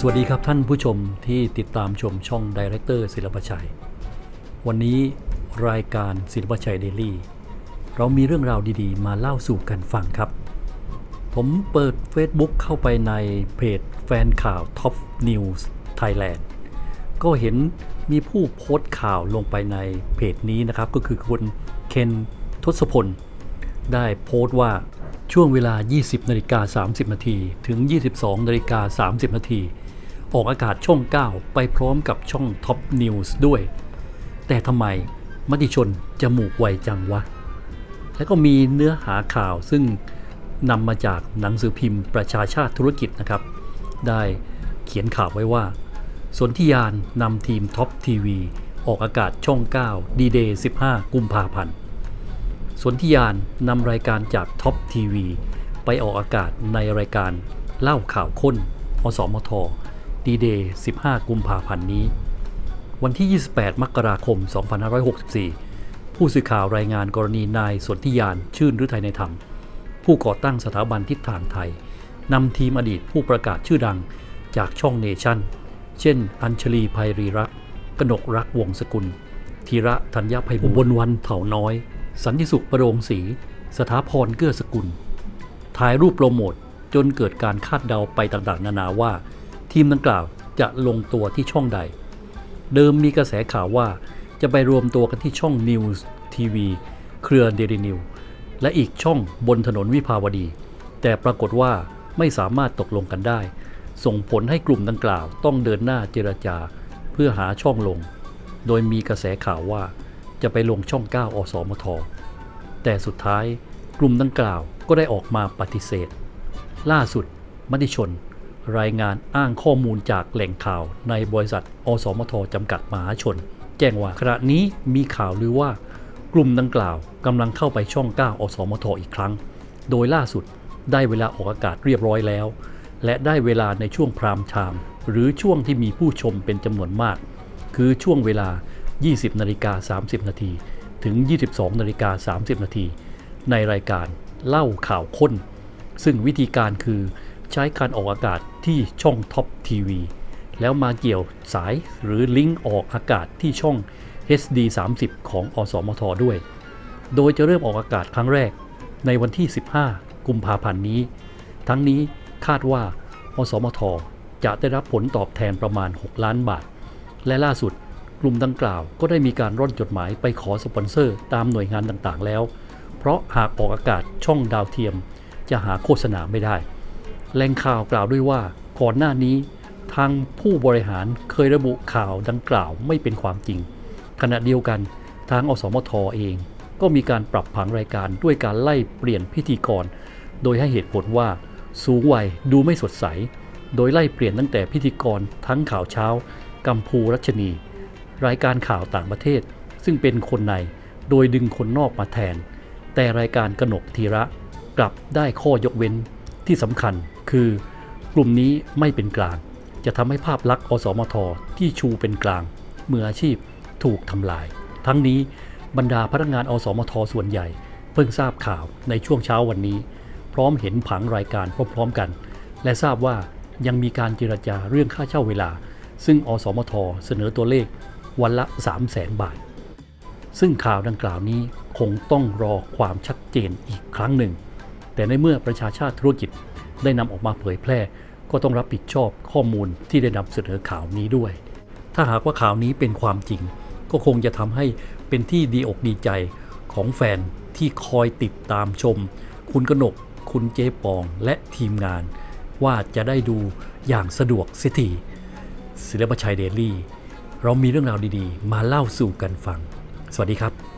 สวัสดีครับท่านผู้ชมที่ติดตามชมช่องดีเรคเตอร์ศิลปชัย วันนี้รายการศิลปชัยเดลี่ เรามีเรื่องราวดีๆ มาเล่าสู่กันฟังครับ ผมเปิด Facebook เข้าไปในเพจแฟนข่าว Top News Thailand ก็เห็นมีผู้โพสต์ข่าวลงไปในเพจนี้นะครับ ก็คือคุณเคนทศพล ได้โพสต์ว่าช่วงเวลา 20นาฬิกา30 นาที ถึง 22นาฬิกา30 นาที ออกอากาศช่อง 9 ไปพร้อมกับช่อง Top News ด้วย แต่ทำไมมติชนจมูกไวจังวะ และก็มีเนื้อหาข่าวซึ่งนำมาจากหนังสือพิมพ์ประชาชาติธุรกิจนะครับ ได้เขียนข่าวไว้ว่า สนธิยานนำทีมท็อปทีวีออกอากาศช่อง 9 ดีเดย์15 กุมภาพันธ์สนธิยานนำรายการจากท็อปทีวีไปออกอากาศในรายการเล่าข่าวค้นอสมท ดีเดย์15 กุมภาพันธ์นี้ วันที่ 28 มกราคม 2564 ผู้สื่อข่าวรายงานกรณีนายสนธิยานชื่นฤทัยในธรรม ผู้ก่อตั้งสถาบันทิศทางไทยนำทีมอดีตผู้ประกาศชื่อดังจากช่องเนชั่น เช่น อัญชลีภัยรีรักกนกรักวงสกุล ธีระธัญญาภัยบุญบนวันเถาน้อย สันติสุขประโรงศรีสถาพรเกื้อสกุล ถ่ายรูปโปรโมทจนเกิดการคาดเดาไปต่างๆ นานาว่า ทีมดังกล่าวจะลงตัวที่ช่องใด เดิมมีกระแสข่าวว่าจะไปรวมตัวกันที่ช่อง News TV เครือเดลินิวและอีกช่องบนถนนวิภาวดี แต่ปรากฏว่าไม่สามารถตกลงกันได้ ส่งผลให้กลุ่มดังกล่าวต้องเดินหน้าเจรจาเพื่อหาช่องลง โดยมีกระแสข่าวว่าจะไปลงช่อง 9 อสมท แต่สุดท้ายกลุ่มดังกล่าวก็ได้ออกมาปฏิเสธ ล่าสุดมติชน รายงานอ้างข้อมูลจากแหล่งข่าวในบริษัท อสมทจำกัดมหาชน แจ้งว่าขณะนี้มีข่าวลือว่ากลุ่มดังกล่าวกำลังเข้าไปช่อง 9 อสมทอีกครั้ง โดยล่าสุดได้เวลาออกอากาศเรียบร้อยแล้ว และได้เวลาในช่วงพรามไทม์หรือช่วงที่มีผู้ชมเป็นจำนวนมาก คือช่วงเวลา 20นาฬิกา30 นาทีถึง 22นาฬิกา30 นาทีในรายการเล่าข่าวค้น ซึ่งวิธีการคือ ใช้การออกอากาศที่ช่องท็อปทีวีแล้วมาเกี่ยวสายหรือลิงก์ออกอากาศที่ช่อง HD 30 ของอสมทด้วย โดยจะเริ่มออกอากาศครั้งแรกในวันที่ 15 กุมภาพันธ์นี้ ทั้งนี้คาดว่า อสมท จะได้รับผลตอบแทนประมาณ 6 ล้านบาท และล่าสุดกลุ่มดังกล่าวก็ได้มีการร่อนจดหมายไปขอสปอนเซอร์ตามหน่วยงานต่างๆ แล้ว เพราะหากออกอากาศช่องดาวเทียม จะหาโฆษณาไม่ได้ แหล่งข่าวกล่าวด้วยว่าก่อนหน้านี้ทางผู้บริหารเคยระบุข่าวดังกล่าวไม่เป็นความจริง ขณะเดียวกันทางอสมทเอง ก็มีการปรับผังรายการด้วยการไล่เปลี่ยนพิธีกร โดยให้เหตุผลว่าสูงวัยดูไม่สดใส โดยไล่เปลี่ยนตั้งแต่พิธีกรทั้งข่าวเช้า กัมพูรัชนี รายการข่าวต่างประเทศ ซึ่งเป็นคนใน โดยดึงคนนอกมาแทน แต่รายการกนกทีระกลับได้ข้อยกเว้น ที่สำคัญคือกลุ่มนี้ไม่เป็นกลาง จะทำให้ภาพลักษณ์อสมทที่ชูเป็นกลาง มืออาชีพถูกทำลาย ทั้งนี้บรรดาพนักงานอสมทส่วนใหญ่ เพิ่งทราบข่าวในช่วงเช้าวันนี้ พร้อมเห็นผังรายการพร้อมๆกัน และทราบว่ายังมีการเจรจาเรื่องค่าเช่าเวลา ซึ่งอสมทเสนอตัวเลขวันละ 3 0 0แสนบาท ซึ่งข่าวดังกล่าวนี้คงต้องรอความชัดเจนอีกครั้งหนึ่ง แต่ในเมื่อประชาชาติธุรกิจได้นำออกมาเผยแพร่ ก็ต้องรับผิดชอบข้อมูลที่ได้นำเสนอข่าวนี้ด้วย ถ้าหากว่าข่าวนี้เป็นความจริง ก็คงจะทำให้เป็นที่ดีอกดีใจของแฟนที่คอยติดตามชม คุณกนก คุณเจปองและทีมงาน ว่าจะได้ดูอย่างสะดวกเสียทีศิลปชัยเดลี่ เรามีเรื่องราวดีๆ มาเล่าสู่กันฟัง สวัสดีครับ